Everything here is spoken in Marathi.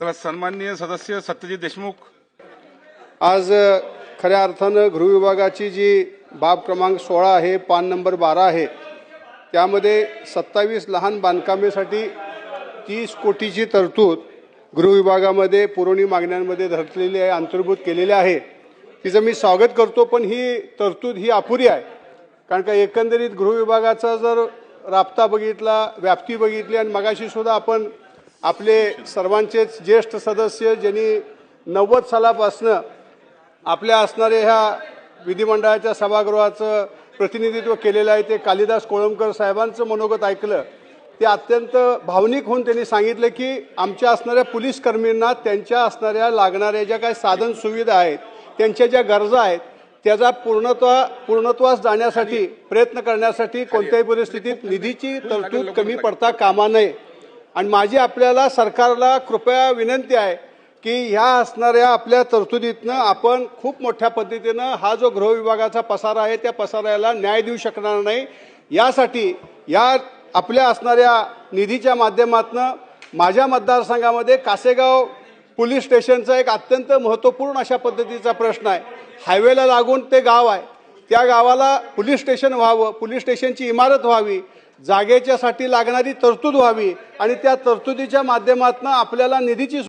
तर सन्माननीय सदस्य सत्यजित देशमुख. आज खऱ्या अर्थानं गृहविभागाची जी बाब क्रमांक सोळा आहे पान नंबर बारा आहे त्यामध्ये सत्तावीस लहान बांधकामेसाठी तीस कोटीची तरतूद गृहविभागामध्ये पुरवणी मागण्यांमध्ये धरलेली आहे अंतर्भूत केलेली आहे. तिचं मी स्वागत करतो पण ही तरतूद ही अपुरी आहे. कारण का एकंदरीत गृहविभागाचा जर राबता बघितला व्याप्ती बघितली आणि मगाशी सुद्धा आपण आपले सर्वांचेच ज्येष्ठ सदस्य ज्यांनी नव्वद सालापासनं आपल्या असणाऱ्या ह्या विधिमंडळाच्या सभागृहाचं प्रतिनिधित्व केलेलं आहे ते कालिदास कोळंबकर साहेबांचं मनोगत ऐकलं ते अत्यंत भावनिक होऊन त्यांनी सांगितलं की आमच्या असणाऱ्या पोलीस कर्मींना त्यांच्या असणाऱ्या लागणाऱ्या ज्या काही साधन सुविधा आहेत त्यांच्या ज्या गरजा आहेत त्याचा पूर्णत्वा पूर्णत्वास जाण्यासाठी प्रयत्न करण्यासाठी कोणत्याही परिस्थितीत निधीची तरतूद कमी पडता कामा नये. आणि माझी आपल्याला सरकारला कृपया विनंती आहे की ह्या असणाऱ्या आपल्या तरतुदीतनं आपण खूप मोठ्या पद्धतीनं हा जो गृहविभागाचा पसारा आहे त्या पसाऱ्याला न्याय देऊ शकणार नाही. यासाठी या आपल्या असणाऱ्या निधीच्या माध्यमातनं माझ्या मतदारसंघामध्ये कासेगाव पोलीस स्टेशनचा एक अत्यंत महत्त्वपूर्ण अशा पद्धतीचा प्रश्न आहे. हायवेला लागून ते गाव आहे. त्या गावाला पोलीस स्टेशन व्हावं पोलीस स्टेशनची इमारत व्हावी जागेच्यासाठी लागणारी तरतूद व्हावी आणि त्या तरतुदीच्या माध्यमातून आपल्याला निधीची